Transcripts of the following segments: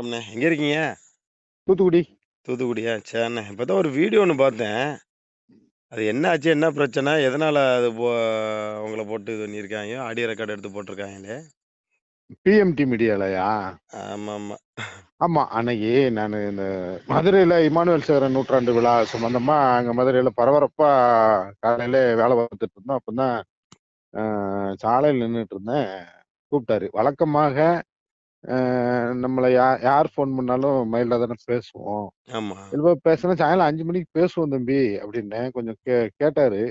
வணக்கம்ண்ணே. எங்க இருக்கீங்க? தூத்துக்குடி. தூத்துக்குடியா? சரிண்ணே. இப்பதான் ஒரு வீடியோ ஒண்ணு பார்த்தேன். அது என்ன ஆச்சு? என்ன பிரச்சனை? எதனால அது போ உங்கள போட்டு இது பண்ணியிருக்காங்க? ஆடியோ ரெக்கார்ட் எடுத்து போட்டுருக்காங்களே? பிஎம்டி மீடியாலயா? ஆமாமா. ஆமா. அன்னைக்கு நானு இந்த மதுரையில இமானுவேல் சேகரன் நூற்றாண்டு விழா சம்பந்தமா அங்க மதுரையில பரபரப்பா காலையில வேலை பார்த்துட்டு இருந்தோம். அப்பதான் அ சாலையில நின்னுட்டு இருந்தேன். கூப்பிட்டாரு. வழக்கமாக நம்மள யா யார் ஃபோன் பண்ணாலும் மைல்டா தானே பேசுவோம். ஆமா. பேசுனா சாயங்காலம் 5 மணிக்கு பேசுவோம் தம்பி அப்டின்னேன். கொஞ்சம் கே கேட்டாரு.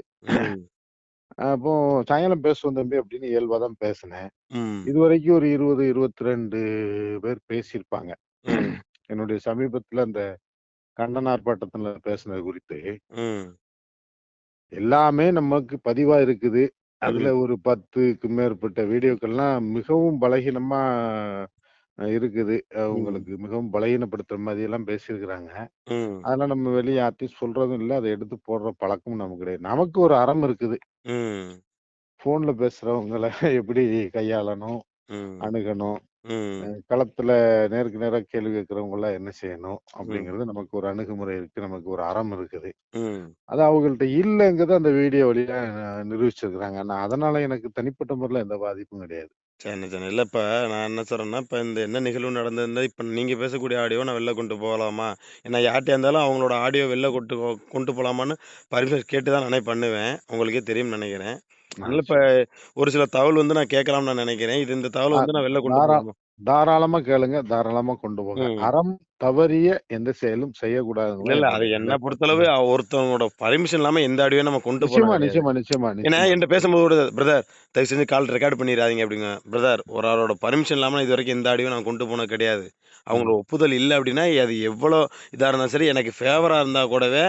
அப்போ சாயங்காலம் பேசுவோம் தம்பி அப்படின்னு இயல்பா தான் பேசினேன். ம். இதுவரைக்கும் ஒரு 20, 22 பேர் பேசியிருப்பாங்க. என்னுடைய சமீபத்தில அந்த கண்டன ஆர்ப்பாட்டத்தில பேசினது குறித்து. எல்லாமே நமக்கு பதிவா இருக்குது. அதுல. ஒரு 10க்கு மேற்பட்ட வீடியோக்கள்லாம் மிகவும் பலகீனமா அ இருக்குது. அ ம். உங்களுக்கு மிகவும் பலகீனப்படுத்துற மாதிரியெல்லாம் பேசியிருக்கிறாங்க. ம். அதெல்லாம் நம்ம வெளிய யார்ட்டயும் சொல்றதும் இல்ல. அத எடுத்து போடுற பழக்கமும் நமக்கு கிடையாது. நமக்கு ஒரு அறம் இருக்குது. ம். ஃபோன்ல பேசுறவங்கள எப்படி கையாளணும், ம். அணுகணும். அ. களத்துல நேருக்கு நேரா கேள்வி கேட்கிறவங்கலாம் என்ன செய்யணும்? ம். அப்படிங்கிறது நமக்கு ஒரு அணுகுமுறை இருக்கு. நமக்கு ஒரு அறம் இருக்குது. ம். அது அவங்கள்ட்ட இல்லங்கிறத அந்த வீடியோ வழியா நிரூபிச்சிருக்கிறாங்க. ஆனா அதனால எனக்கு தனிப்பட்ட முறையில எந்த பாதிப்பும் கிடையாது. சரிண்ணே, சரிண்ணே. இல்ல இப்ப நான் என்ன சொல்றேன்னா, இப்ப இந்த என்ன நிகழ்வு நடந்திருந்தா, இப்ப நீங்க பேசக்கூடிய ஆடியோவ நான் வெளில கொண்டு போகலாமா? ஏன்னா யார்ட்டயா இருந்தாலும் அவங்களோட ஆடியோ வெளில கொண்டு கொண்டு போலாமான்னு பர்மிஷன் கேட்டு தான் நானே பண்ணுவேன். உங்களுக்கே தெரியும்னு நெனைக்கிறேன். அதனால இப்ப. ஒரு சில தகவல் வந்து நான் கேட்கலாம்னு நான் நெனைக்கிறேன். இது இந்த தகவல வந்து நான் வெளில கொண்டு தாரா? தாராளமா கேளுங்க. தாராளமா கொண்டு போங்க. ம். அறம் தவறிய எந்த செயலும் இல்ல, செய்யக்கூடாதுங்கிறது இல்ல. அது என்னுடைய என்ன. பொறுத்தளவு ம். ஒருத்தவங்களோட பர்மிஷன் இல்லாம எந்த ஆடியோவும் நம்ம கொண்டு போலாம் நிச்சயமா, கிடையாது. நிச்சயமா, நிச்சயமா, ஏன்னா நிச்சயமா, என்ட்ட. பேசும்போது கூட பிரதர் தயவு செஞ்சு கால் ரெக்கார்ட் பண்ணிறாதீங்க அப்படிங்க. பிரதர் ஒரு ஆளோட பர்மிஷன் இல்லாம நான் இதுவரைக்கும் எந்த ஆடியோவும் நான் கொண்டு போனது கிடையாது. அவங்களோட ம். ஒப்புதல் இல்ல அப்படின்னா, அது எவ்வளோ இதா இருந்தாலும் சரி, எனக்கு ஃபேவரா இருந்தா கூடவே.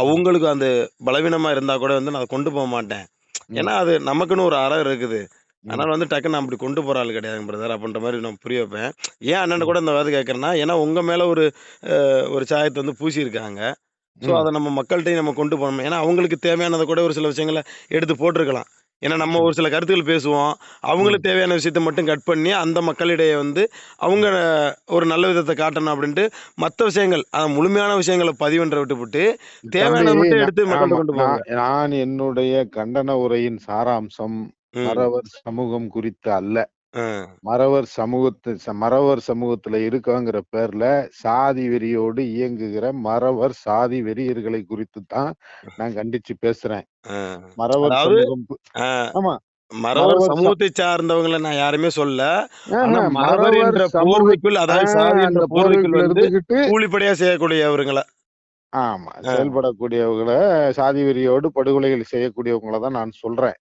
அவங்களுக்கு அந்த பலவீனமா இருந்தா கூட வந்து நான் கொண்டு போ ம். ஏன்னா அது நமக்குன்னு ஒரு அறம் இருக்குது. ம். அதனால வந்து டக்குன்னு நான் அப்படி கொண்டு போற ஆள் கிடையாதுங்க பிரதர். அப்படின்ற மாரி நான் புரிய வைப்பேன். ஏன் அண்ணன்ட்ட ம். கூட இந்த வார்த்தை கேட்கிறேன்னா, ஏன்னா உங்க மேல ஒரு அ ஒரு சாயத்த வந்து பூசியிருக்காங்க. ஸோ ம். அத நம்ம மக்கள்ட்டயும் நம்ம கொண்டு போணும். ஏன்னா அவங்களுக்கு தேவையானத கூட ஒரு சில விஷயங்கள எடுத்து போட்டுருக்கலாம். ஏன்னா நம்ம. ஒரு சில கருத்துக்கள் பேசுவோம். அவங்களுக்கு. தேவையான விஷயத்த மட்டும் கட் பண்ணி, அந்த மக்களிடையே வந்து அவங்க. ஒரு நல்ல விதத்த காட்டணும் அப்படின்ட்டு, மத்த விஷயங்கள் அ முழுமையான விஷயங்கள பதிவுன்ற விட்டுப்புட்டு, தம்பி தேவையானத மட்டும் எடுத்து மக்கள்ட்ட ஆமா. கொண்டு. நான் என்னுடைய கண்டன உரையின் சாராம்சம். மறவர் சமூகம் குறித்து அல்ல. மறவர் சமூகத்து மறவர் சமூகத்துல இருக்கோங்கிற பேர்ல சாதி வெறியோடு இயங்குகிற மறவர் சாதி வெறியர்களை குறித்து தான் நான் கண்டிச்சு பேசுறேன். மறவர் சமூகம் ஆமா. மறவர் சமூகத்தை சார்ந்தவங்கள நான். ஆனா ஆஹ மறவர் என்ற போர்வைக்குள் அதாவது சாதி என்ற போர்வைக்குள் வந்து கூலிப்படையா செய்யக்கூடியவருங்கள. ஆமா. செயல்படக்கூடியவங்கள சாதி வெறியோடு படுகொலைகள் செய்யக்கூடியவங்கள தான் நான் சொல்றேன்.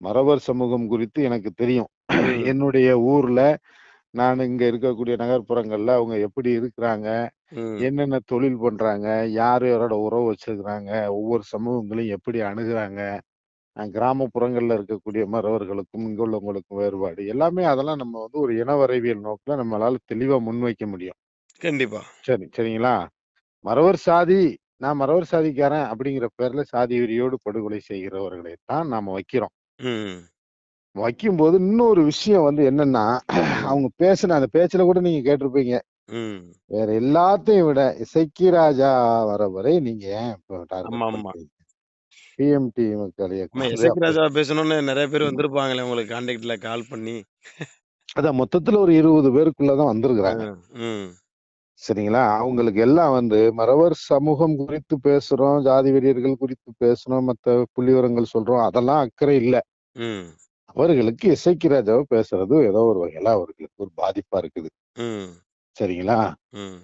மறவர் சமூகம் குறித்து எனக்கு தெரியும். என்னுடைய ஊர்ல நான் இங்க இருக்கக்கூடிய நகர்ப்புறங்கள்ல அவங்க எப்படி இருக்கிறாங்க? என்னென்ன தொழில் பண்றாங்க? யார் யாரோட உறவு வச்சிருக்கிறாங்க? ஒவ்வொரு சமூகங்களையும் எப்படி அணுகுறாங்க? கிராமப்புறங்கள்ல இருக்கக்கூடிய மறவர்களுக்கும், இங்க உள்ளவங்களுக்கும் வேறுபாடு. எல்லாமே அதெல்லாம் நம்ம வந்து ஒரு இனவரைவியல் நோக்குல நம்மளால தெளிவா முன்வைக்க முடியும். கண்டிப்பா. சரி, சரிங்களா? மறவர் சாதி, நான் மறவர் சாதிக்காரன் அப்படிங்கிற பேர்ல சாதி வெறியோடு படுகொலை செய்கிறவர்களை தான் நாம வைக்கிறோம். வைக்கும்போது இன்னொரு விஷயம் வந்து என்னன்னா. அவங்க பேசின அந்த பேச்சுல கூட நீங்க கேட்டிருப்பீங்க. வேற எல்லாத்தையும் விட இசக்கி ராஜா வர வரை நீங்க? பிஎம்டி மக்கள் ராஜாவ பேசணும்னு நெறைய பேர். வந்திருப்பாங்களே உங்களுக்கு கான்டாக்ட்ல கால் பண்ணி. அதான் மொத்தத்துல ஒரு 20 பேருக்குள்ள தான் அ. வந்திருக்கிறாங்க. சரிங்களா? அவங்களுக்கு எல்லாம் வந்து மறவர் சமூகம் குறித்து பேசுறோம், ஜாதி வெறியர்கள் குறித்து பேசுறோம், மத்த புள்ளிவிவரங்கள் சொல்றோம். அதெல்லாம் அக்கறை இல்ல. அவர்களுக்கு இசக்கி ராஜாவ பேசுறது ஏதோ ஒரு வகையில அவர்களுக்கு ஒரு பாதிப்பா இருக்குது. சரிங்களா?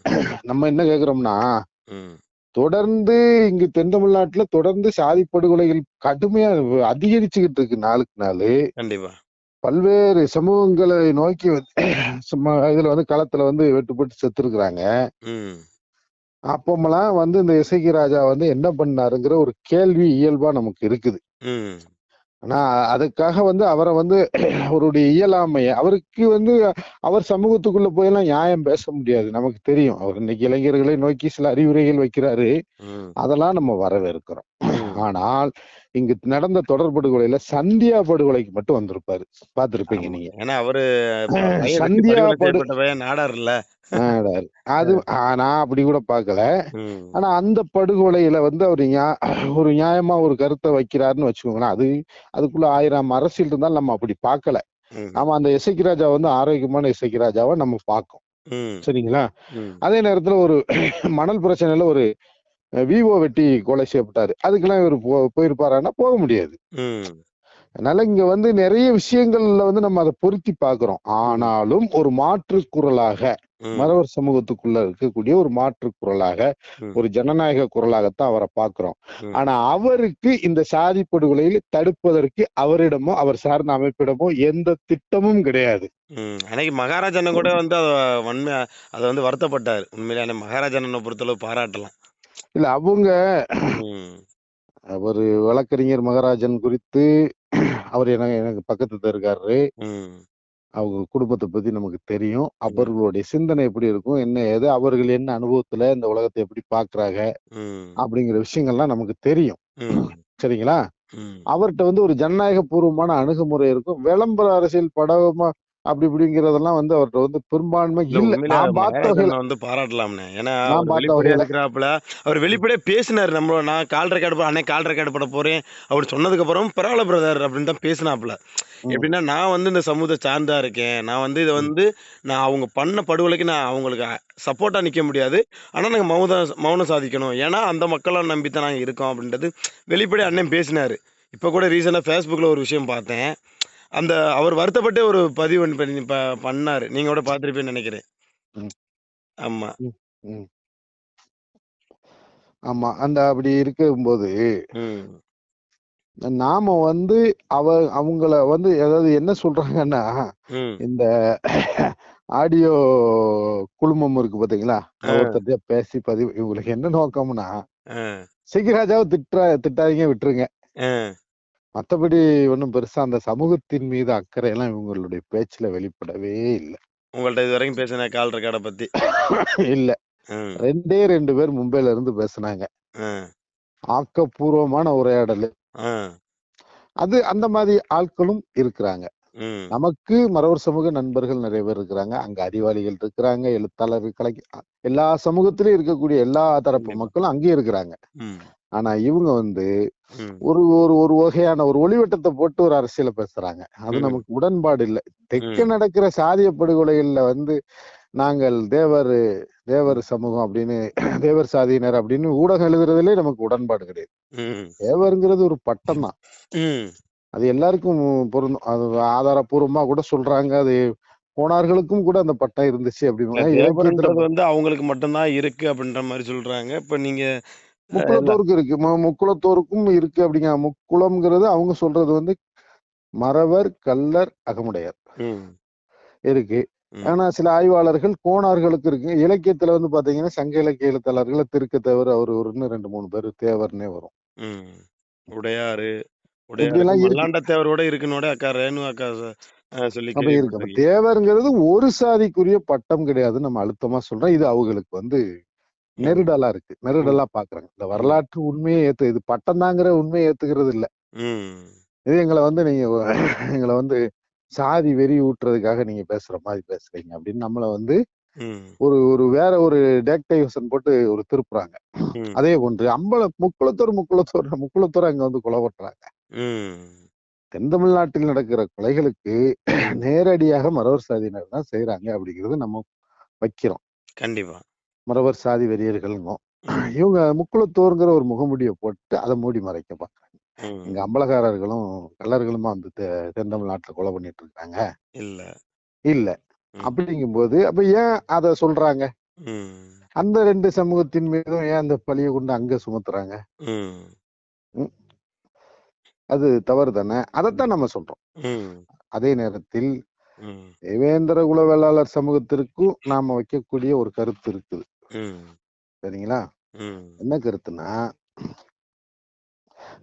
நம்ம என்ன கேட்கிறோம்னா, ம். தொடர்ந்து இங்கு தென் தமிழ்நாட்டுல தொடர்ந்து சாதி படுகொலைகள் கடுமையா அதிகரிச்சுக்கிட்டு இருக்கு நாளுக்கு நாளு. கண்டிப்பா. பல்வேறு சமூகங்களை நோக்கி இதுல வந்து களத்துல வந்து வெட்டுப்பட்டு செத்துருக்குறாங்க. ம். அப்பமெல்லாம் வந்து இந்த இசக்கி ராஜா வந்து என்ன பண்ணாருங்கிற ஒரு கேள்வி இயல்பா நமக்கு இருக்குது. ஆனா அதுக்காக வந்து அவர வந்து அவருடைய இயலாமைய அவருக்கு வந்து அவர் சமூகத்துக்குள்ள போயெல்லாம் நியாயம் பேச முடியாது. நமக்கு தெரியும். அவர் இன்னைக்கு இளைஞர்களை நோக்கி சில அறிவுரைகள் வைக்கிறாரு. அதெல்லாம் நம்ம வரவேற்கிறோம். ஆனால் இங்கு நடந்த தொடர் படுகொலையில சந்தியா படுகொலைக்கு மட்டும் வந்திருப்பாரு பார்த்திருப்பீங்க ஆமா. நீங்க ஏன்னா அவரு சந்தியா நாடார்ல. நாடார். அது நான் அப்படி கூட பார்க்கல ம். ஆனா அந்த படுகொலையில வந்து அவரு ஒரு நியாயமா ஒரு கருத்தை வைக்கிறாருன்னு வச்சுக்கோங்களேன் அது அதுக்குள்ள ஆயிரம் அரசியல் இருந்தாலும் நம்ம அப்படி பார்க்கல ம். நாம அந்த இசைக்கு ராஜா வந்து ஆரோக்கியமான இசைக்கு ராஜாவை நம்ம பார்க்கோம். சரிங்களா. அதே நேரத்துல ஒரு மணல் பிரச்சனையில ஒரு விவோ வெட்டி கொலை செய்யப்பட்டாரு அதுக்கெல்லாம் இவர் போ போயிருப்பாரான்னா போக முடியாது. அதனால இங்க வந்து நிறைய விஷயங்கள்ல வந்து நம்ம அதை பொருத்தி பார்க்கிறோம் ம். ஆனாலும் ஒரு மாற்று குரலாக. மறவர் சமூகத்துக்குள்ள இருக்கக்கூடிய ஒரு மாற்று குரலாக. ஒரு ஜனநாயக குரலாகத்தான் அவரை பார்க்கிறோம் ம். ஆனா அவருக்கு இந்த சாதி படுகொலையில் தடுப்பதற்கு அவரிடமோ அவர் சார்ந்த அமைப்பிடமோ எந்த திட்டமும் கிடையாது. அன்னைக்கு மகாராஜ் அண்ணன் கூட வந்து அத வன்மையா அத வந்து வருத்தப்பட்டாரு. உண்மையிலே அண்ணன் மகாராஜ் அண்ணன பொறுத்தளவு பாராட்டலாம். இல்ல அவங்க. அவரு வழக்கறிஞர் மகாராஜன் குறித்து அவர் எனக்கு எனக்கு பக்கத்து தெருக்காரரு ம். அவங்க குடும்பத்தை பத்தி நமக்கு தெரியும். அவர்களுடைய சிந்தனை எப்படி இருக்கும் என்ன ஏது அவர்கள் என்ன அனுபவத்துல இந்த உலகத்தை எப்படி பாக்குறாங்க. அப்படிங்கிற விஷயங்கள்லாம் நமக்கு தெரியும். சரிங்களா ம். அவர்ட்ட வந்து ஒரு ஜனநாயக பூர்வமான அணுகுமுறை இருக்கும் விளம்பர அரசியல் படமா அப்படி இப்படிங்கிறதெல்லாம் வந்து அவர்ட்ட வந்து பெரும்பான்மை வந்து பாராட்டலாம்ண்ணே. ஏன்னா இருக்கிறாப்புல. அவர். வெளிப்படையா பேசினாரு. நம்மள நான் கால் ரெக்கார்ட் அண்ணே கால் ரெக்கார்ட் பண்ண போறேன். அவர் சொன்னதுக்கு அப்புறம் பரவால்ல பிரதர் அப்படின்னு தான் பேசினாப்புல. எப்படின்னா நான் வந்து இந்த சமூகத்த சார்ந்தா இருக்கேன். நான் வந்து இத. வந்து நான் அவங்க பண்ண படுகொலைக்கு நான் அவங்களுக்கு சப்போர்ட்டா நிக்க முடியாது. ஆனா நாங்க மௌத மௌனம் சாதிக்கணும். ஏன்னா அந்த மக்கள நம்பி தான் நாங்க இருக்கோம் அப்படின்றது வெளிப்படையா அண்ணன் பேசினாரு. இப்ப கூட ரீசென்ட்டா Facebookல ஒரு விஷயம் பார்த்தேன். அந்த அவர் வருத்தப்பட்டு ஒரு பதிவு ஒண்ணு பண்ணி ப பண்ணாரு. நீங்க கூட பார்த்திருப்பீங்கன்னு நெனைக்கிறேன். ம். ஆமா. ம். ம். ஆமா. அந்த அப்படி இருக்கும்போது ம். நாம வந்து அவ அவங்கள வந்து அதாவது என்ன சொல்றாங்கன்னா, ம். இந்த ஆடியோ குழுமம் இருக்கு பாத்தீங்களா? ஆ. பேசி பதிவு இவங்களுக்கு என்ன நோக்கம்னா, ஆ. திட்றா திட்டாதீங்க விட்டுருங்க. ஆ. மத்தபடி ஒண்ணும் பெருசா அந்த சமூகத்தின் மீது அக்கறையெல்லாம் இவங்களுடைய பேச்சுல வெளிப்படவே இல்ல. உங்கள்ட்ட இதுவரைக்கும் பேசின கால் ரெக்கார்ட பத்தி. இல்ல. 2டே 2 பேர் மும்பைல இருந்து பேசுனாங்க. ஆக்கப்பூர்வமான உரையாடலு. அது அந்த மாதிரி ஆட்களும் இருக்கிறாங்க. நமக்கு மறவர் சமூக நண்பர்கள் நிறைய பேர் இருக்கிறாங்க. அங்க அறிவாளிகள் இருக்கிறாங்க, எழுத்தாளர்கள் கலைஞ எல்லா சமூகத்திலும் இருக்கக்கூடிய எல்லா தரப்பு. மக்களும் அங்கேயும் இருக்கிறாங்க. ஆனா இவங்க வந்து. ஒரு ஒரு ஒரு வகையான ஒரு ஒளிவட்டத்த போட்டு ஒரு அரசியல பேசுறாங்க. அது. நமக்கு உடன்பாடு இல்ல. தெற்க. நடக்கிற சாதிய படுகொலைகள்ல வந்து நாங்கள் தேவர் தேவர். சமூகம் அப்படின்னு தேவர் சாதியினர் அப்படின்னு ஊடகம் எழுதுறதிலே நமக்கு உடன்பாடு கிடையாது. தேவர்ங்கிறது ஒரு பட்டம் தான். அது எல்லாருக்கும் பொருந்தும். அது ஆதாரப்பூர்வமா கூட சொல்றாங்க. அது கோணார்களுக்கும் கூட அந்த பட்டம் இருந்துச்சு தேவர்ன்றது வந்து அவங்களுக்கு மட்டும் தான் இருக்கு அப்படின்ற மாரி சொல்றாங்க. இப்ப நீங்க முக்குலத்தோருக்கு இருக்கு. மு முக்குலத்தோருக்கும் இருக்கு அப்படிங்க. முக்குளம்ங்கிறது அவங்க சொல்றது வந்து மறவர், கள்ளர், அகமுடையார். இருக்கு. ஆனா சில ஆய்வாளர்கள் கோணார்களுக்கு இருக்கு. இலக்கியத்துல வந்து பாத்தீங்கன்னா, சங்க இலக்கிய எழுத்தாளர்கள்ல திருக்கத்தேவர் அவர் ஒருன்னு 2, 3 பேரு தேவர்னே வரும். உடையாரு தேவரோட இருக்குன்னு அக்கா ரேணு அக்கா சொல்லி. தேவர்ங்கிறது ஒரு சாதிக்குரிய பட்டம் கிடையாதுன்னு நம்ம அழுத்தமா சொல்றோம். இது அவங்களுக்கு வந்து. நெருடலா இருக்கு. நெருடலா பார்க்குறாங்க. இந்த. வரலாற்று உண்மைய ஏத்து இது பட்டம் தாங்கிற உண்மைய ஏத்துக்கிறது இல்ல. இது எங்கள வந்து நீங்க எங்கள வந்து சாதி வெறி ஊட்டுறதுக்காக நீங்க பேசுற மாரி பேசுறீங்க அப்படின்னு நம்மள வந்து. ஒரு ஒரு வேற ஒரு டேக்டைவர்ஷன் போட்டு ஒரு திருப்புறாங்க. அதே போன்று அம்பல முக்குளத்தோர் முக்குளத்தோர் முக்குளத்தோர் அங்க வந்து கொலை பண்றாங்க. தென் தமிழ்நாட்டில் நடக்கிற கொலைகளுக்கு. நேரடியாக மறவர் சாதியினர் தான் செய்றாங்க அப்படிங்கிறது நம்ம வைக்கிறோம். கண்டிப்பா. மறவர் சாதி வெறியர்கள்ங்கும். இவங்க முக்குளத்தோர்ங்கிற ஒரு முகமூடிய போட்டு அத மூடி மறைக்க பார்க்குறாங்க. இங்க ம். அம்பலக்காரர்களும், கள்ளர்களுமா வந்து தெ தென் தமிழ்நாட்டுல கொலை பண்ணிட்டு இருக்காங்க. இல்ல. இல்ல. அப்படிங்கும்போது அப்ப ஏன் அத சொல்றாங்க? அந்த 2 சமூகத்தின் மீதும் ஏன் அந்த பழிய கொண்டு அங்க சுமத்துறாங்க? அது தவறு தானே. அதத்தான் நம்ம சொல்றோம். அதே நேரத்தில். தேவேந்திர குல வேளாளர் சமூகத்திற்கும் நாம வைக்கக்கூடிய ஒரு கருத்து இருக்குது. ம். சரிங்களா? ம். என்ன கருத்துன்னா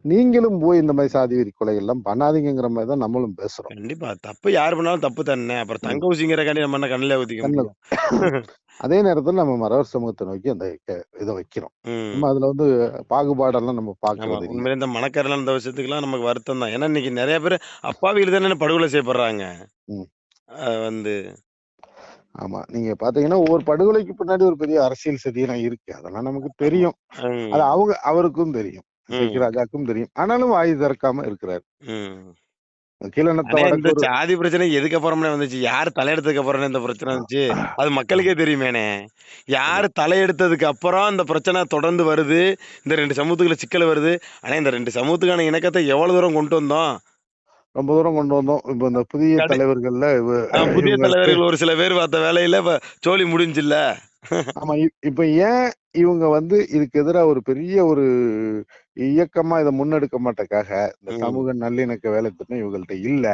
நீங்களும் போய் இந்த மாதிரி சாதி வெறி கொலைகள்லாம் பண்ணாதீங்கங்கிற மாதிரி தான் நம்மளும் பேசுறோம். கண்டிப்பா. தப்பு யார் பண்ணாலும் தப்பு தானே. அப்புறம் ம். தங்க ஊசிங்கிறக்காண்டி நம்ம என்ன கண்ணுல ஊத்திக்க கண்ல முடியும்? அதே நேரத்துல நம்ம மறவர் சமூகத்த நோக்கி அந்த க இத வைக்கிறோம். நம்ம ம். அதுல வந்து பாகுபாடெல்லாம் நம்ம ஆமா. பார்க்கிறது இல்ல. உண்மையிலே இந்த மணக்கறைலாம் இந்த விஷயத்துக்குலாம் நமக்கு வருத்தம் தான். ஏன்னா இன்னைக்கு நெறைய பேரு அப்பாவிகள் தானே படுகொலை செய்யப்படுறாங்க. ம். அ வந்து ஆமா. நீங்க பார்த்தீங்கன்னா, ஒவ்வொரு படுகொலைக்கு பின்னாடி ஒரு பெரிய அரசியல் சதியெல்லாம் இருக்கு. அதெல்லாம் நமக்கு. தெரியும். அது. அவங்க அவருக்கும் தெரியும். ராஜாக்கும் தெரியும். ஆனாலும் வாய் திறக்காம இருக்கிறாரு. சாதி பிரச்சனை எதுக்கு அப்புறம்னே வந்துச்சு? யார் தலையெடுத்ததுக்கு அப்புறம்னே இந்த பிரச்சனை வந்துச்சு? அது மக்களுக்கே தெரியுமேண்ணே. யார் தலையெடுத்ததுக்கு அப்புறம் இந்த பிரச்சனை தொடர்ந்து வருது. இந்த 2 சமூகத்துக்குள்ள சிக்கல் வருது. ஆனா இந்த 2 சமூகத்துக்கான இணக்கத்த எவ்வளவு தூரம் கொண்டு வந்தோம்? ரொம்ப தூரம் கொண்டு வந்தோம். இப்ப இந்த புதிய தலைவர்கள்ல புதிய தலைவர்கள் ஒரு சில பேர் பார்த்த வேலையில சோலி முடிஞ்சுல்ல. ஆமா. இப்ப ஏன் இவங்க வந்து இதுக்கு எதிரா ஒரு பெரிய ஒரு இயக்கமா இத முன்னெடுக்க மாட்டக்காக, இந்த. சமூக நல்லிணக்க வேலைத்திட்டம் இவங்கள்ட்ட இல்ல.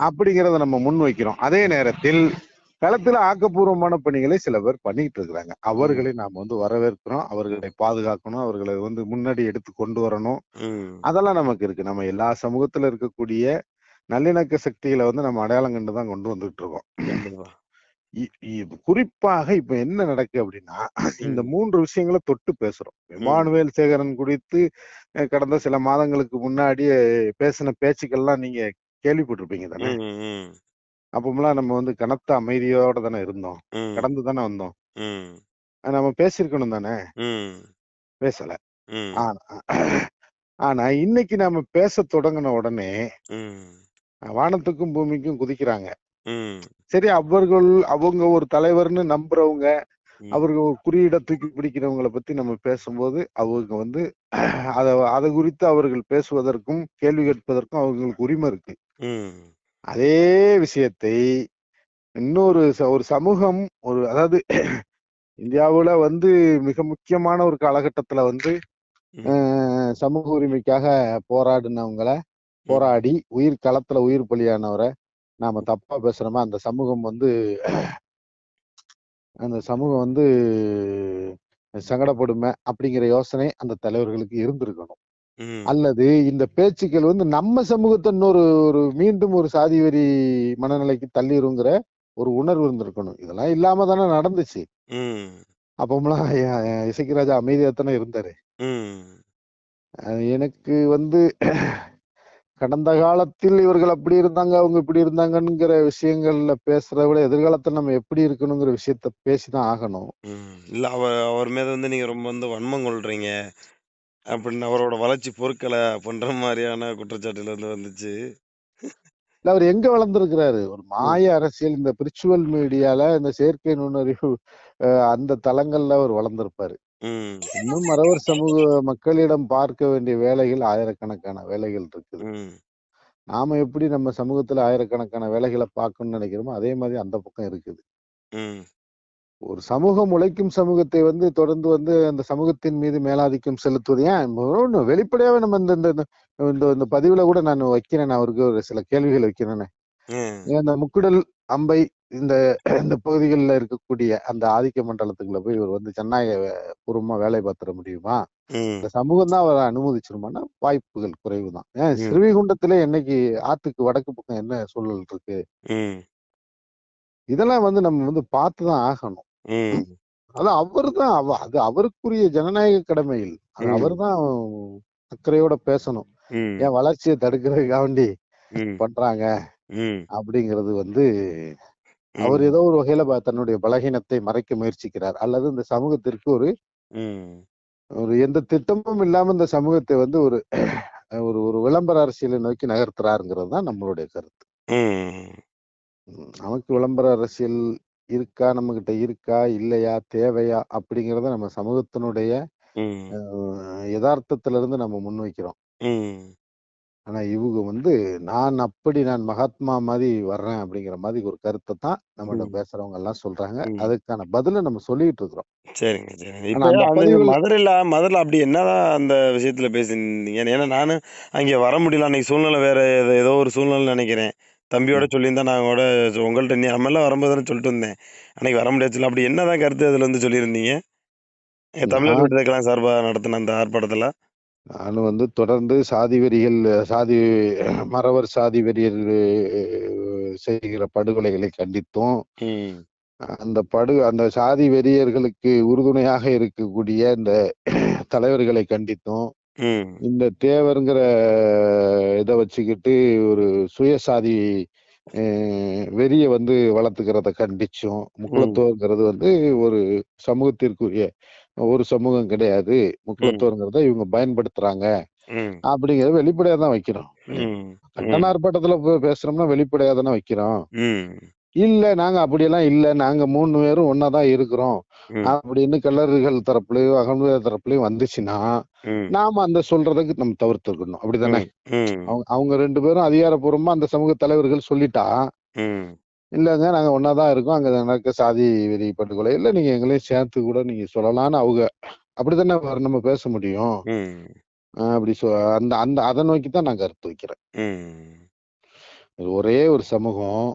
அப்படிங்கிறத நம்ம முன்வைக்கிறோம். அதே நேரத்தில் களத்துல ஆக்கப்பூர்வமான பணிகளை சில பேர் பண்ணிட்டு இருக்கிறாங்க. அவர்களை நாம வந்து வரவேற்கிறோம். அவர்களை பாதுகாக்கணும். அவர்களை வந்து முன்னாடி எடுத்து கொண்டு வரணும். அதெல்லாம் நமக்கு இருக்கு. நம்ம எல்லா சமூகத்துல இருக்கக்கூடிய நல்லிணக்க சக்திகள வந்து நம்ம அடையாளம் கண்டு தான் கொண்டு வந்துட்டு இருக்கோம். குறிப்பாக இப்ப என்ன நடக்கு அப்படின்னா, இந்த ம். 3 விஷயங்கள தொட்டு பேசுறோம். இமானுவேல் சேகரன் குறித்து கடந்த சில மாதங்களுக்கு முன்னாடியே பேசின பேச்சுக்கள்லாம் நீங்க கேள்விப்பட்டிருப்பீங்க தானே? அப்போமெல்லாம் நம்ம வந்து கனத்த அமைதியோட தானே இருந்தோம். கடந்து தானே வந்தோம். நம்ம பேசியிருக்கணும் தானே? பேசல. ஆனா இன்னைக்கு நாம பேசத் தொடங்குன உடனே. வானத்துக்கும் பூமிக்கும் குதிக்கிறாங்க. சரி அவர்கள் அவங்க ஒரு தலைவர்ன்னு நம்புறவங்க. அவர்கள் ஒரு குறியீட தூக்கி பிடிக்கிறவங்கள பத்தி நம்ம பேசும்போது, அவங்க வந்து அத அத குறித்து அவர்கள் பேசுவதற்கும், கேள்வி கேட்பதற்கும் அவங்களுக்கு உரிமை இருக்கு. அதே விஷயத்தை இன்னொரு ச ஒரு சமூகம் ஒரு அதாவது இந்தியாவுல வந்து மிக முக்கியமான ஒரு காலகட்டத்துல வந்து. சமூக உரிமைக்காக போராடினவங்கள. போராடி உயிர் களத்துல உயிர் பலியானவர நாம தப்பா பேசுறோமா, அந்த சமூகம் வந்து அந்த சமூகம் வந்து சங்கடப்படுமே அப்படிங்கிற யோசனை அந்த தலைவர்களுக்கு இருந்திருக்கணும். அல்லது இந்த பேச்சுக்கள் வந்து நம்ம சமூகத்த இன்னொரு ஒரு மீண்டும் ஒரு சாதி வெறி மனநிலைக்கு தள்ளிருங்கிற ஒரு உணர்வு இருந்திருக்கணும். இதெல்லாம் இல்லாம தானே நடந்துச்சு. அப்போமெல்லாம் எ இசக்கி ராஜா அமைதியா தானே இருந்தாரு. எனக்கு வந்து கடந்த காலத்தில் இவர்கள் அப்படி இருந்தாங்க, அவங்க இப்படி இருந்தாங்கங்கிற விஷயங்கள்ல பேசுறத விட, எதிர்காலத்துல நம்ம எப்படி இருக்கணுங்கிற விஷயத்த பேசி தான் ஆகணும். இல்ல அவ அவர் மீது வந்து நீங்க ரொம்ப வந்து வன்மம் கொள்றீங்க. அப்படின்னு அவரோட வளர்ச்சி பொறுக்கல அப்படின்ற மாரியான குற்றச்சாட்டுகள் வந்து வந்துச்சு. இல்ல அவரு எங்க வளர்ந்திருக்கிறாரு? ஒரு. மாய அரசியல் இந்த விர்ச்சுவல் மீடியால இந்த செயற்கை நுண்ணறிவு அந்த தளங்கள்ல அவர் வளர்ந்திருப்பாரு. இன்னும் மறவர் சமூக மக்களிடம் பார்க்க வேண்டிய வேலைகள் ஆயிரக்கணக்கான வேலைகள் இருக்குது. நாம எப்படி நம்ம சமூகத்துல ஆயிரக்கணக்கான வேலைகள பார்க்கணும்னு நினைக்கிறோமோ, அதே மாரி அந்த பக்கம் இருக்குது. ஒரு சமூகம் உழைக்கும் சமூகத்தை வந்து தொடர்ந்து வந்து அந்த சமூகத்தின் மீது மேலாதிக்கம் செலுத்துவது ஏன் வெளிப்படையாவே நம்ம இந்த இந்த இந்த பதிவுல கூட நான் வைக்கிறேன் அவருக்கு ஒரு சில கேள்விகள் வைக்கிறேனே. ம். ஏன் இந்த முக்குடல், அம்பை இந்த இந்த பகுதிகள்ல இருக்கக்கூடிய அந்த ஆதிக்க மண்டலத்துக்குள்ள போய் இவர் வந்து ஜனநாயக பூர்வமா வேலை பார்த்துற முடியுமா? இந்த சமூகம் தான் அவர அனுமதிச்சிருமான்னா வாய்ப்புகள் குறைவுதான். ஏன் ம். ஸ்ரீவைகுண்டத்திலே என்னைக்கு ஆத்துக்கு வடக்கு பக்கம் என்ன சூழல் இருக்கு? இதெல்லாம் வந்து நம்ம வந்து பார்த்து தான் ஆகணும். அது அவர்தான் அவ அது அவருக்குரிய ஜனநாயக கடமைகள். அது ம். அவர்தான் அக்கறையோட பேசணும். ஏன் வளர்ச்சிய தடுக்கிறதுக்காண்டி. பண்றாங்க. அப்படிங்கிறது வந்து அவர். ஏதோ ஒரு வகையில தன்னுடைய பலகீனத்தை மறைக்க முயற்சிக்கிறார். அல்லது இந்த சமூகத்திற்கு ஒரு. ஒரு எந்த திட்டமும் இல்லாம இந்த சமூகத்தை வந்து ஒரு ஒரு ஒரு விளம்பர அரசியலை நோக்கி நகர்த்துறாருங்கிறது தான் நம்மளுடைய கருத்து. நமக்கு விளம்பர அரசியல் இருக்கா? நம்மகிட்ட இருக்கா? இல்லையா? தேவையா? அப்படிங்கிறத நம்ம சமூகத்தினுடைய ம். அ எதார்த்தத்துல இருந்து நம்ம முன்வைக்கிறோம். ம். ஆனா இவுங்க வந்து நான் அப்படி நான் மகாத்மா மாரி வர்றேன் அப்படிங்கிற மாரி ஒரு கருத்த தான் நம்மள்ட்ட ம். பேசுறவங்க எல்லாம் சொல்றாங்க. ம். அதுக்கான பதில நம்ம சொல்லிட்டு இருக்கிறோம். சரிங்க, சரிங்க. ஆனா இப்ப அந்த அந்த பதிவுல மதுரையில மதுரையில அப்படி என்னதான் அந்த விஷயத்துல பேசியிருந்தீங்க? ஏன்னா நானும் அங்கே வர முடியல. அன்னைக்கு சூழ்நிலை வேற ஏதோ ஏதோ ஒரு சூழ்நிலை நெனைக்கிறேன். தம்பியோட. சொல்லியிருந்தா நான் கூட உங்கள்ட்ட நீ நம்மலாம் வரும்போது தானே சொல்லிட்டு வந்தேன். அன்னைக்கு வர முடியாதுன்னு சொல்லி அப்படி என்னதான் கருத்து அதுல வந்து சொல்லியிருந்தீங்க? எங்க தமிழர் நான் விடுதலை கழகம் சார்பா நடத்தின அந்த ஆர்ப்பாட்டத்துல? நானும் வந்து தொடர்ந்து சாதி வெறிகள் சாதி மறவர் சாதி வெறியர் அஹ், செய்கிற படுகொலைகளை கண்டித்தோம் அந்த படு அந்த சாதி வெறியர்களுக்கு உறுதுணையாக இருக்கக்கூடிய இந்த தலைவர்களை கண்டித்தோம் இந்த தேவருங்கிற இதை வச்சுக்கிட்டு ஒரு சுயசாதி வெறிய வந்து வளர்த்துக்கிறத கண்டிச்சோம். முக்குளத்தோர்ங்கிறது வந்து ஒரு சமூகத்திற்குரிய ஒரு சமூகம் கிடையாது. முக்குளத்தோர்ங்கிறத இவங்க பயன்படுத்துறாங்க. அப்படிங்கறத வெளிப்படையா தான் வைக்கிறோம். கட்டண ஆர்ப்பாட்டத்துல பேசுறோம்னா வெளிப்படையா தானே வைக்கிறோம். இல்ல நாங்க அப்படியெல்லாம் இல்ல. நாங்க மூணு பேரும் ஒன்னாதான் இருக்கிறோம். அப்படின்னு கல்லர்கள் தரப்புலயும் அகமது தரப்புலயும் வந்துச்சுன்னா நாம அந்த சொல்றதுக்கு நம்ம தவிர்த்துக்கணும். அப்படிதானே? அவங்க அவங்க ரெண்டு பேரும் அதிகாரப்பூர்வமா அந்த சமூக தலைவர்கள் சொல்லிட்டா இல்லங்க நாங்க ஒன்னாதான் இருக்கோம். அங்க நடக்க சாதி வெறி படுகொலை இல்ல நீங்க எங்களையும் சேர்த்து கூட நீங்க சொல்லலாம்னு அவங்க. அப்படித்தானே நம்ம பேச முடியும். அப்படி சொ அந்த அந்த அதை நோக்கி தான் நான் கருத்து வைக்கிறேன். ஒரே ஒரு சமூகம்.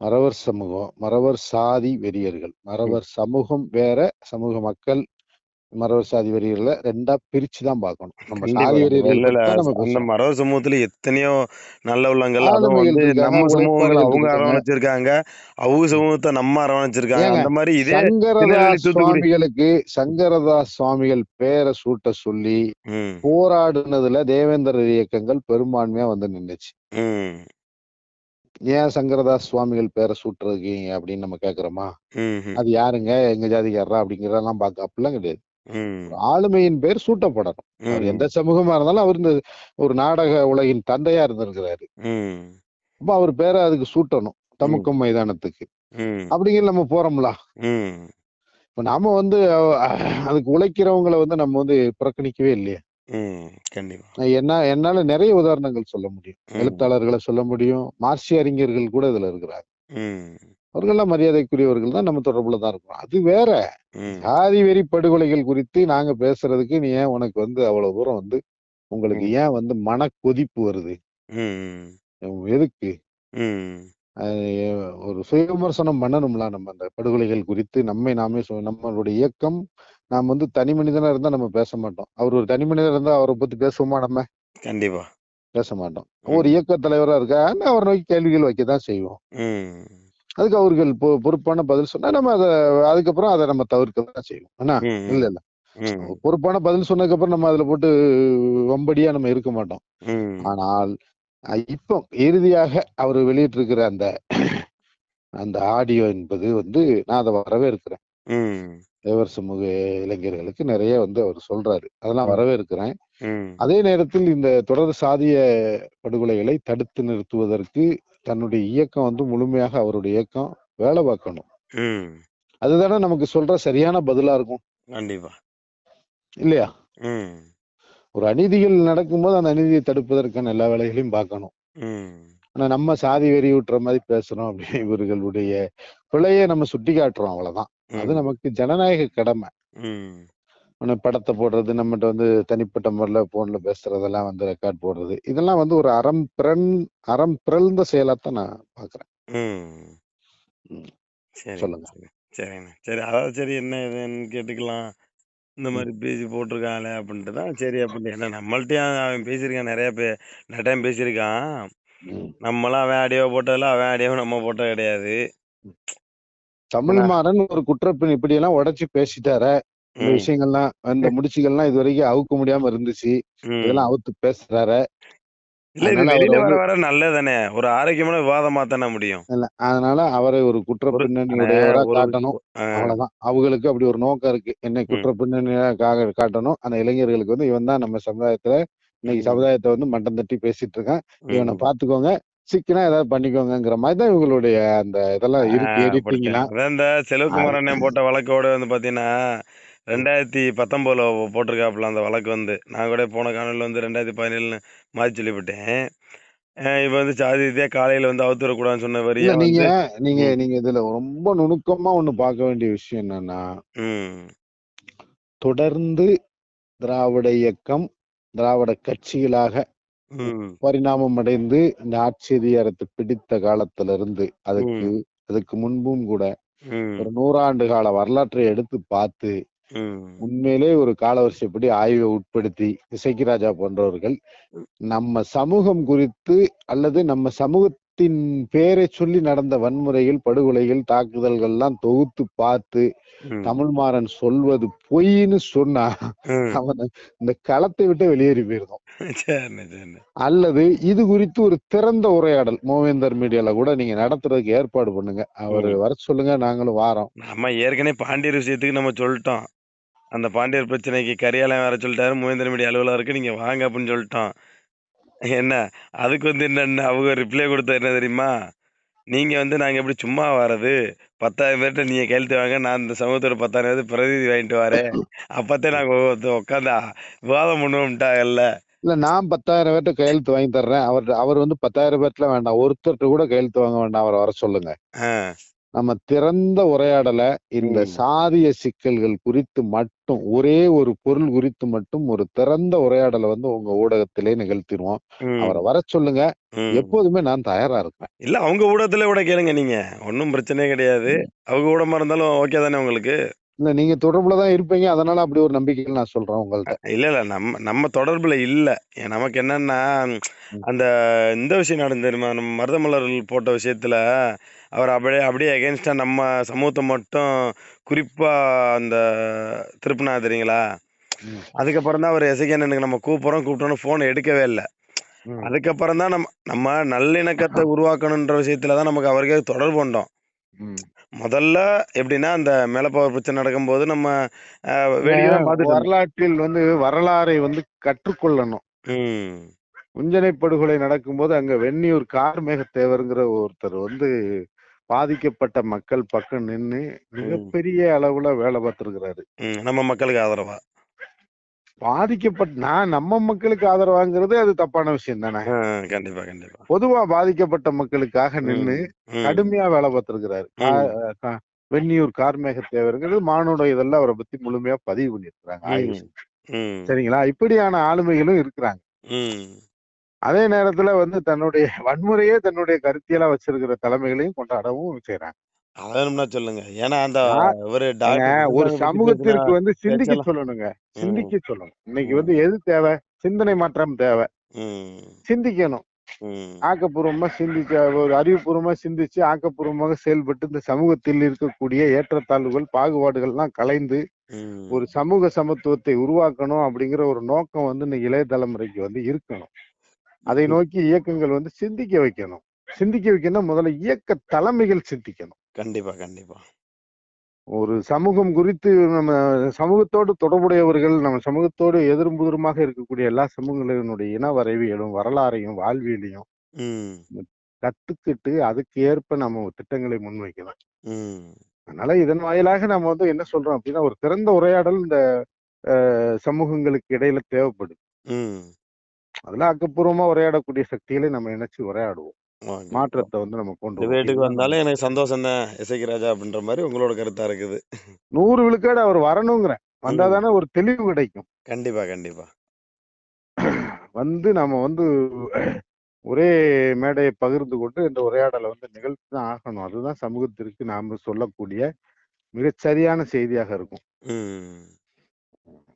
மறவர் சமூகம் மறவர் சாதி வெறியர்கள். மறவர் சமூகம் வேற சமூக மக்கள் மறவர் சாதி வெறியர்களை ரெண்டா பிரிச்சு தான் பார்க்கணும். நம்ம சாதி. வெறியர்கள் மறவர் சமூகத்துல எத்தனையோ நல்ல உள்ளங்கள் வந்து நம்ம சமூகங்களை அவங்க அரவணைச்சிருக்காங்க. அவங்க சமூகத்தை நம்ம அரவணைச்சிருக்காங்க. அந்த மாதிரி இதே சங்கரதாஸ் சுவாமிகளுக்கு சங்கரதாஸ் சுவாமிகள் பேரை சூட்ட சொல்லி போராடுனதுல தேவேந்திர இயக்கங்கள் பெரும்பான்மையா வந்து நின்னுச்சு. ம். ஏன் சங்கரதாஸ் சுவாமிகள் பேரை சூட்டுறதுக்கு அப்படின்னு நம்ம கேக்குறோமா? அது யாருங்க? எங்க ஜாதிக்காரரா? அப்படிங்கறதெல்லாம் பார்க்க அப்படிலாம் கிடையாது. ஆளுமையின் பேர் சூட்டப்படணும். அவர் எந்த சமூகமா இருந்தாலும் அவர் இந்த ஒரு நாடக உலகின் தந்தையா இருந்திருக்கிறாரு. அப்ப அவர் பேரை அதுக்கு சூட்டணும் தமுக்கம் மைதானத்துக்கு. அப்படிங்கிற நம்ம போறோம்ல? இப்ப நாம வந்து அதுக்கு உழைக்கிறவங்கள வந்து நம்ம வந்து புறக்கணிக்கவே இல்லையே. என்ன என்னால நிறைய உதாரணங்கள் சொல்ல முடியும். எழுத்தாளர்களை சொல்ல முடியும். மார்க்சிய அறிஞர்கள் கூட இதுல இருக்கிறாங்க. ம். அவர்கள்லாம் மரியாதைக்குரியவர்கள் தான் நம்ம தொடர்புல தான் இருக்கிறோம். அது வேற. சாதி வெறி படுகொலைகள் குறித்து நாங்க பேசுறதுக்கு நீ ஏன் உனக்கு வந்து அவ்வளவு தூரம் வந்து உங்களுக்கு ஏன் வந்து மன கொதிப்பு வருது எதுக்கு? ஒரு சுய விமர்சனம் பண்ணணும்ல நம்ம அந்த படுகொலைகள் குறித்து. நம்மை நாமே நம்மளுடைய இயக்கம் நாம் வந்து தனி மனிதனா இருந்தா நம்ம பேச மாட்டோம். அவர் ஒரு தனி மனிதனா இருந்தா அவரை பத்தி பேசுவோமா நம்ம? கண்டிப்பா. பேச மாட்டோம். ஒரு இயக்க தலைவரா இருக்கா? அவரை நோக்கி கேள்விகள் வைக்கதான் செய்வோம். அதுக்கு அவர்கள் பொறுப்பான பதில் சொன்னா நம்ம அதை அதுக்கப்புறம் அதை நம்ம தவிர்க்க தான் செய்வோம் ம் இல்ல இல்ல. பொறுப்பான பதில் சொன்னதுக்கு அப்புறம் நம்ம அதுல போட்டு வம்படியா நம்ம இருக்க மாட்டோம். ஆனால் இப்போ இறுதியாக அவர் வெளியிட்டிருக்கிற அந்த அந்த ஆடியோ என்பது வந்து நான் அதை வரவேற்கிறேன். ம். தேவர் சமூக இளைஞர்களுக்கு நிறைய வந்து அவர் சொல்றாரு. அதெல்லாம் வரவேற்கிறேன். அதே நேரத்தில் இந்த தொடர் சாதிய படுகொலைகளை தடுத்து நிறுத்துவதற்கு தன்னுடைய இயக்கம் வந்து முழுமையாக அவருடைய இயக்கம் வேலை பார்க்கணும். அதுதானே நமக்கு சொல்ற சரியான பதிலா இருக்கும். கண்டிப்பா. இல்லையா? ஒரு அநீதிகள் நடக்கும்போது அந்த அநீதியை தடுப்பதற்கான எல்லா வேலைகளையும் பார்க்கணும். ஆனா நம்ம சாதி வெறி விட்டுற மாதிரி பேசுறோம் அப்படி இவர்களுடைய பிழையை நம்ம சுட்டி காட்டுறோம் அவ்வளவுதான். அது நமக்கு ஜனநாயக கடமை. படத்தை போடுறது நம்மகிட்ட வந்து தனிப்பட்ட முறையில போன்ல பேசுறதெல்லாம் வந்து ரெக்கார்ட் போடுறது. இதெல்லாம் வந்து ஒரு அறம் பிறன் அறம் பிறழ்ந்த செயலாத்தான் நான் பாக்குறேன். சொல்லுங்க. சரி. சரிங்கண்ணா சரி அதாவது சரி என்ன ஏதுன்னு கேட்டுக்கலாம். இந்த மாதிரி பேசி போட்டிருக்காங்களே அப்படின்ட்டு தான் சரி அப்படின்னு ஏன்னா நம்மள்ட்டையும் அவன் பேசியிருக்கான்? நிறைய பே நிறைய டைம் பேசியிருக்கான். நம்மளாம் அவன் ஆடியோ போட்டதில்ல அவன் ஆடியோ நம்ம போட்டது கிடையாது. தமிழ் மாறன் ஒரு குற்றப்பின் இப்படி எல்லாம் உடைச்சு பேசிட்டார. இந்த விஷயங்கள்லாம் இந்த முடிச்சுகள்லாம் இது வரைக்கும் அவுக்க முடியாம இருந்துச்சு. இதெல்லாம் அவுத்து பேசுறாரு. இல்ல இது அதனால அவரை வெளியில வர வந்து வர நல்லதானே ஒரு ஆரோக்கியமான விவாதமா தானே முடியும். இல்ல அதனால அவரை ஒரு குற்ற பின்னணியுடையவரா காட்டணும். அவ்வளவுதான். அவங்களுக்கு அப்படி ஒரு நோக்கம் இருக்கு. என்னை குற்ற பின்னணியாக காட்டணும். அந்த இளைஞர்களுக்கு வந்து இவன் தான் நம்ம சமுதாயத்துல இன்னைக்கு சமுதாயத்தை வந்து மட்டம் தட்டி பேசிட்டு இருக்கான். இவனை பாத்துக்கோங்க. சிக்கினா ஏதாவது பண்ணிக்கோங்கங்கிற மாதிரி தான் இவங்களுடைய அந்த இதெல்லாம் இருக்கு எடிட்டிங்லாம் இந்த செல்வகுமார் அண்ணன் போட்ட வழக்கோட வந்து பாத்தீங்கன்னா ரெண்டாயிரத்தி பத்தொன்பதுல போட்டிருக்காப்புல அந்த வழக்கு வந்து. நான் கூட போன காணொலியில் வந்து ரெண்டாயிரத்தி பதினேழுன்னு மாற்றி சொல்லிவிட்டேன். இப்போ வந்து சாதி ரீதியா காலையில வந்து அவுத்துறக்கூடாதுன்னு சொன்ன வரியா நீங்க நீங்க நீங்க இதுல ரொம்ப நுணுக்கமா ஒண்ணு பார்க்க வேண்டிய விஷயம் என்னன்னா தொடர்ந்து திராவிட இயக்கம் திராவிட கட்சிகளாக பரிணாமம் அடைந்து இந்த ஆட்சி அதிகாரத்தை பிடித்த காலத்துல இருந்து அதுக்கு அதுக்கு முன்பும் கூட ஒரு நூறாண்டு கால வரலாற்றை எடுத்து பார்த்து. உண்மையிலே ஒரு காலவரிசைப்படி ஆய்வை உட்படுத்தி இசக்கி ராஜா போன்றவர்கள் நம்ம சமூகம் குறித்து அல்லது நம்ம சமூகத்தின் பேரை சொல்லி நடந்த வன்முறைகள் படுகொலைகள் தாக்குதல்கள் எல்லாம் தொகுத்து பார்த்து. தமிழ்மாறன் சொல்வது பொய்ன்னு சொன்னா. அவனை இந்த களத்தை விட்டு வெளியேறி போயிருந்தோம் அல்லது இது குறித்து ஒரு திறந்த உரையாடல் மூவேந்தர் மீடியால கூட நீங்க நடத்துறதுக்கு ஏற்பாடு பண்ணுங்க அவரு. வர சொல்லுங்க நாங்களும் வாரோம் நம்ம ஏற்கனவே பாண்டியர் விஷயத்துக்கு நம்ம சொல்லிட்டோம் அந்த பாண்டியர் பிரச்சனைக்கு கரியாலயம் வர சொல்லிட்டாரு மூவேந்திர மீடியா அலுவலருக்கு நீங்க வாங்க அப்படின்னு சொல்லிட்டோம் என்ன? அதுக்கு வந்து என்னென்ன? அவங்க ரிப்ளை கொடுத்தது என்ன தெரியுமா? நீங்க வந்து நாங்க எப்படி சும்மா வர்றது பத்தாயிரம் பேர்கிட்ட நீங்க கையெழுத்து வாங்க. நான் இந்த சமூகத்தோட பத்தாயிரம் பேர் பிரதிநிதி வாங்கிட்டு வரேன். அப்பத்தே நாங்க உட்காந்து விவாதம் பண்ணுவோம்ட்டாங்கல்ல. இல்ல நான் பத்தாயிரம் பேர்ட்ட கையெழுத்து வாங்கி தர்றேன். அவர் அவர் வந்து பத்தாயிரம் பேர்ல வேண்டாம். ஒருத்தர்ட்ட கூட கையெழுத்து வாங்க வேண்டாம். அவரை வர சொல்லுங்க. நம்ம திறந்த உரையாடலை இந்த. சாதிய சிக்கல்கள் குறித்து மட்டும் ஒரே ஒரு பொருள் குறித்து மட்டும் ஒரு திறந்த உரையாடலை வந்து உங்க ஊடகத்திலே நிகழ்த்திடுவோம். அவரை வர சொல்லுங்க. எப்போதுமே நான் தயாரா இருக்கேன் இல்ல அவங்க ஊடகத்துல கூட கேளுங்க நீங்க. ஒன்றும் பிரச்சனையே கிடையாது. அவங்க ஊடகமா இருந்தாலும் ஓகே தானே உங்களுக்கு? இல்ல நீங்க தொடர்புல தான் இருப்பீங்க. அதனால அப்படி ஒரு நம்பிக்கையில் நான் சொல்றேன் உங்கள்ட்ட. இல்ல இல்ல. நம்ம நம்ம தொடர்புல இல்ல. நமக்கு என்னன்னா அந்த இந்த விஷயம் நடந்து தெரியுமா? நம்ம மருதமலர்கள் போட்ட விஷயத்துல அவர் அப்படியே அப்படியே அகேன்ஸ்டா நம்ம சமூகத்தை மட்டும் குறிப்பா அந்த திருப்பினா தெரியுங்களா. அதுக்கப்புறம் தான் அவர் எசகேனனுக்கு நம்ம கூப்பிடுறோம். கூப்பிட்டோன்னு போன் எடுக்கவே இல்லை. அதுக்கப்புறம் தான் நம்ம நம்ம நல்லிணக்கத்தை உருவாக்கணுன்ற விஷயத்துல தான் நமக்கு அவருக்கே தொடர்பு கொண்டோம். முதல்ல எப்படின்னா அந்த மேலப்பவர் பிரச்சனை நடக்கும்போது நம்ம. வரலாற்றில் வந்து வரலாறை வந்து கற்றுக்கொள்ளணும். உஞ்சனை படுகொலை நடக்கும்போது அங்க வெண்ணியூர் கார்மேகத்தேவருங்கிற ஒருத்தர் வந்து பாதிக்கப்பட்ட மக்கள் பக்கம் நின்னு மிகப்பெரிய அளவுல வேலை பார்த்திருக்கிறாரு. நம்ம மக்களுக்கு ஆதரவா? பாதிக்கப்பட்ட நான் நம்ம மக்களுக்கு ஆதரவாங்கிறது அது தப்பான விஷயம் தானே. கண்டிப்பா கண்டிப்பா. பொதுவா பாதிக்கப்பட்ட மக்களுக்காக நின்னு ம், கடுமையா வேலை பார்த்திருக்கிறாரு. வெண்ணியூர் கார்மேகத்தேவருங்கிறது மானுட இதெல்லாம் அவரை பத்தி முழுமையா பதிவு ஆய்வு. ம், சரிங்களா? இப்படியான ஆளுமைகளும் இருக்கிறாங்க. அதே நேரத்துல வந்து தன்னுடைய வன்முறையே தன்னுடைய கருத்தியலா வச்சிருக்கிற தலைமைகளையும் கொண்டாடவும் செய்யறாங்க சொல்லுங்க. ஏன்னா அந்த ஒரு சமூகத்திற்கு வந்து சிந்திக்க. சொல்லணுங்க. சிந்திக்க சொல்லணும். இன்னைக்கு. வந்து எது தேவை? சிந்தனை மாற்றம் தேவை. சிந்திக்கணும். ஆக்கப்பூர்வமா சிந்திக்க ஒரு அறிவுபூர்வமா சிந்திச்சு ஆக்கப்பூர்வமாக செயல்பட்டு இந்த சமூகத்தில் இருக்கக்கூடிய ஏற்றத்தாழ்வுகள் பாகுபாடுகள்லாம் கலைந்து ம், ஒரு சமூக சமத்துவத்தை உருவாக்கணும் அப்படிங்கிற ஒரு நோக்கம் வந்து இன்னைக்கு இளைய தலைமுறைக்கு வந்து இருக்கணும். அதை நோக்கி இயக்கங்கள் வந்து சிந்திக்க வைக்கணும். சிந்திக்க வைக்கணும் முதல்ல இயக்க தலைமைகள் சிந்திக்கணும். கண்டிப்பா கண்டிப்பா. ஒரு சமூகம் குறித்து நம்ம சமூகத்தோடு தொடர்புடையவர்கள் நம்ம சமூகத்தோடு எதிர்புதிரமாக இருக்கக்கூடிய எல்லா சமூகங்களினுடைய இன வரைவியலும் வரலாறையும் வாழ்வியலையும் ம், கத்துக்கிட்டு அதுக்கு ஏற்ப நம்ம திட்டங்களை முன்வைக்கணும். ம், அதனால இதன் வாயிலாக நம்ம வந்து என்ன சொல்றோம் அப்படின்னா ஒரு திறந்த உரையாடல் இந்த அஹ், சமூகங்களுக்கு இடையில தேவைப்படுது. ம். அதுல ஆக்கப்பூர்வமா உரையாடக்கூடிய சக்திகளை நம்ம இணைச்சு உரையாடுவோம். மாற்றத்தை வந்து நம்ம கொண்டு. டிபேட்டுக்கு வந்தாலும் எனக்கு சந்தோஷம் தான். எசைக்கு ராஜா அப்படின்ற மாதிரி உங்களோட கருத்தா இருக்குது. நூறு விழுக்காடு அவர் வரணுங்கிறேன் வந்தாதானே ஒரு தெளிவு கிடைக்கும். கண்டிப்பா கண்டிப்பா. வந்து நம்ம வந்து ஒரே மேடையை பகிர்ந்து கொண்டு இந்த உரையாடலை வந்து நிகழ்த்தி தான் ஆகணும். அதுதான் சமூகத்திற்கு நாம சொல்லக்கூடிய மிகச் சரியான செய்தியாக இருக்கும்.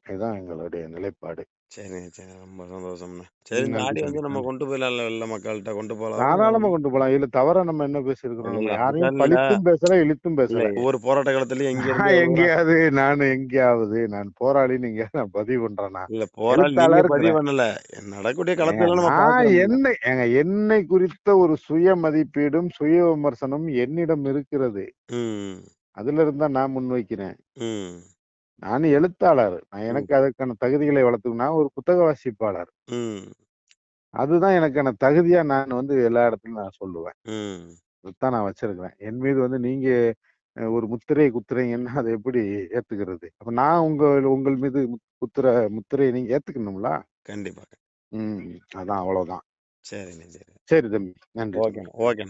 இதுதான் எங்களுடைய நிலைப்பாடு. சரிங்க சரி. ரொம்ப சந்தோஷம்ண்ணா. சரி ஆடி வந்து நம்ம நன்றி. கொண்டு போயிடலாம்ல வெளில மக்கள்கிட்ட கொண்டு போகலாம் தாராளமா கொண்டு போலாம். இதுல தவிர நம்ம என்ன பேசியிருக்கிறோம்? நம்ம இல்ல, யாரையும் இல்ல. பழித்தும் பேசல இழித்தும் இல்ல பேசல. ஒவ்வொரு போராட்ட காலத்துலயும் எங்க நான் இருந்து எங்கேயாவது நான் எங்கேயாவது நான் போராளின்னு எங்கேயாவது நான் பதிவு பண்றேனா இல்ல போராளி நீங்க பதிவு பண்ணல. நடக்கூடிய களத்துல நம்ம நான் பாக்குறோம் என்னை ஏங்க என்னை குறித்த ஒரு சுய மதிப்பீடும் சுய விமர்சனம் என்னிடம் இருக்கிறது. ம். அதுல இருந்தா நான் முன்வைக்கிறேன். ம். நான் எழுத்தாளர். நான் எனக்கு அதற்கான தகுதிகளை வளர்த்துக்க நான் ஒரு புத்தக வாசிப்பாளர். அதுதான் எனக்கான தகுதியா நான் வந்து எல்லா இடத்துலயும் நான் சொல்லுவேன். அதுதான் நான் வச்சிருக்கிறேன். என் மீது வந்து நீங்க ஒரு முத்திரை குத்துறீங்கன்னா அதை எப்படி ஏத்துக்கிறது? அப்ப நான் உங்க உங்கள் மீது முத்- குத்துற முத்திரையை நீங்க ஏத்துக்கணும்ல? கண்டிப்பா. ம். அதான் அவ்வளவுதான். சரிண்ணே சரி. சரி தம்பி. நன்றி ஓகேண்ணா ஓகேண்ணா.